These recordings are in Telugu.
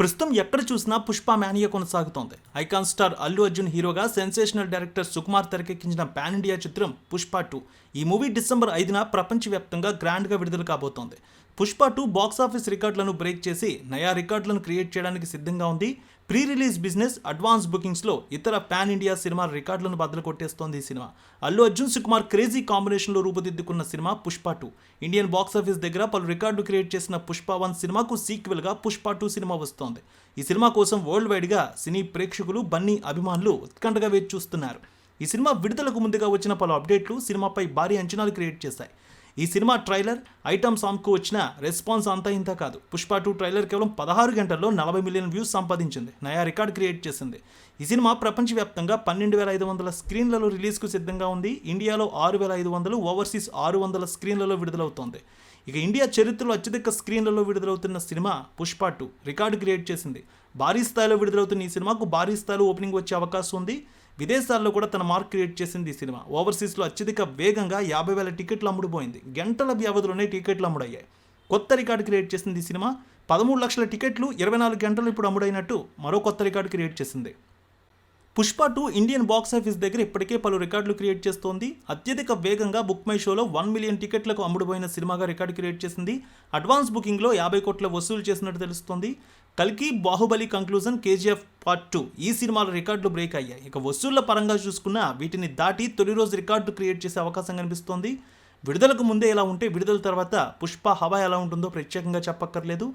ప్రస్తుతం ఎక్కడ చూసినా పుష్ప మ్యానియా కొనసాగుతోంది. ఐకాన్ స్టార్ అల్లు అర్జున్ హీరోగా సెన్సేషనల్ డైరెక్టర్ సుకుమార్ తెరకెక్కించిన పాన్ ఇండియా చిత్రం పుష్ప టూ. ఈ మూవీ డిసెంబర్ ఐదున ప్రపంచవ్యాప్తంగా గ్రాండ్గా విడుదల కాబోతోంది. పుష్ప టూ బాక్సాఫీస్ రికార్డులను బ్రేక్ చేసి నయా రికార్డులను క్రియేట్ చేయడానికి సిద్ధంగా ఉంది. ప్రీ రిలీజ్ బిజినెస్ అడ్వాన్స్ బుకింగ్స్లో ఇతర పాన్ ఇండియా సినిమా రికార్డులను బద్దలు కొట్టేస్తోంది ఈ సినిమా. అల్లు అర్జున్ సుకుమార్ క్రేజీ కాంబినేషన్లో రూపుదిద్దుకున్న cinema Pushpa two. Indian box office దగ్గర పలు రికార్డు క్రియేట్ చేసిన పుష్ప వన్ సినిమాకు సీక్వెల్గా పుష్ప టూ సినిమా వస్తోంది. ఈ సినిమా కోసం వరల్డ్ వైడ్గా సినీ ప్రేక్షకులు బన్నీ అభిమానులు ఉత్కంఠగా వేచి చూస్తున్నారు. ఈ సినిమా విడుదలకు ముందుగా వచ్చిన పలు అప్డేట్లు సినిమాపై భారీ అంచనాలు క్రియేట్ చేశాయి. ఈ సినిమా ట్రైలర్ ఐటమ్ సాంగ్కు వచ్చిన రెస్పాన్స్ అంతా ఇంత కాదు. పుష్ప టూ ట్రైలర్ కేవలం పదహారు గంటల్లో నలభై మిలియన్ వ్యూస్ సంపాదించింది. నయా రికార్డ్ క్రియేట్ చేసింది. ఈ సినిమా ప్రపంచవ్యాప్తంగా పన్నెండు వేల ఐదు వందల స్క్రీన్లలో రిలీజ్కు సిద్ధంగా ఉంది. ఇండియాలో ఆరు వేల ఐదు వందలు ఓవర్సీస్ ఆరు వందల స్క్రీన్లలో విడుదలవుతోంది. ఇక ఇండియా చరిత్రలో అత్యధిక స్క్రీన్లలో విడుదలవుతున్న cinema Pushpa two record create చేసింది. భారీ స్థాయిలో విడుదలవుతున్న ఈ సినిమాకు భారీ స్థాయిలో ఓపెనింగ్ వచ్చే అవకాశం ఉంది. విదేశాల్లో కూడా తన మార్క్ క్రియేట్ చేసింది ఈ సినిమా. ఓవర్సీస్లో అత్యధిక వేగంగా యాభై వేల టికెట్లు అమ్ముడుపోయింది. గంటల వ్యవధిలోనే టికెట్లు అమ్ముడయ్యాయి. కొత్త రికార్డు క్రియేట్ చేసింది ఈ సినిమా. పదమూడు లక్షల టికెట్లు ఇరవై నాలుగు గంటలు ఇప్పుడు అమ్ముడైనట్టు మరో కొత్త రికార్డు క్రియేట్ చేసింది. Pushpa two Indian box office దగ్గర ఇప్పటికే పలు రికార్డులు క్రియేట్ చేస్తోంది. అత్యధిక వేగంగా బుక్ మై షోలో వన్ మిలియన్ టికెట్లకు అమ్ముడుపోయిన సినిమాగా రికార్డు క్రియేట్ చేసింది. అడ్వాన్స్ బుకింగ్లో యాభై కోట్ల వసూలు చేసినట్టు తెలుస్తోంది. కల్కి Baahubali conclusion KGF part two ఈ సినిమాల రికార్డులు బ్రేక్ అయ్యాయి. ఇక వసూళ్ళ పరంగా చూసుకున్నా వీటిని దాటి తొలి రోజు రికార్డు క్రియేట్ చేసే అవకాశం కనిపిస్తోంది. విడుదలకు ముందే ఎలా ఉంటే విడుదల తర్వాత పుష్ప హవా ఎలా ఉంటుందో ప్రత్యేకంగా చెప్పక్కర్లేదు.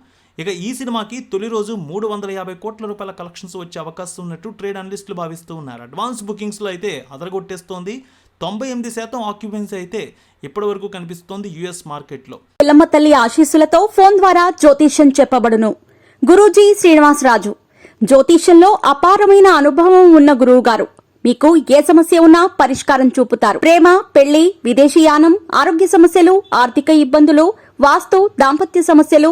ఇక ఈ సినిమాకి తొలి రోజు మూడు వందల యాభై కోట్ల రూపాయల కలెక్షన్స్ వచ్చే అవకాశం ఉన్నట్టు ట్రేడ్ అనలిస్టులు భావిస్తూ ఉన్నారు. అడ్వాన్స్ బుకింగ్స్లో అయితే అదరగొట్టేస్తోంది. తొంభై ఎనిమిది శాతం ఆక్యుపెన్సీ అయితే ఇప్పటివరకు కనిపిస్తోంది యుఎస్ మార్కెట్లో. పిల్లమ్మ తల్లి ఆశీస్సులతో ఫోన్ ద్వారా జ్యోతిష్యం చెప్పబడును. గురూజీ శ్రీనివాసరాజు జ్యోతిష్యంలో అపారమైన అనుభవం ఉన్న గురువు గారు మీకు ఏ సమస్య ఉన్నా పరిష్కారం చూపుతారు. ప్రేమ పెళ్ళి విదేశీయానం ఆరోగ్య సమస్యలు ఆర్థిక ఇబ్బందులు వాస్తు దాంపత్య సమస్యలు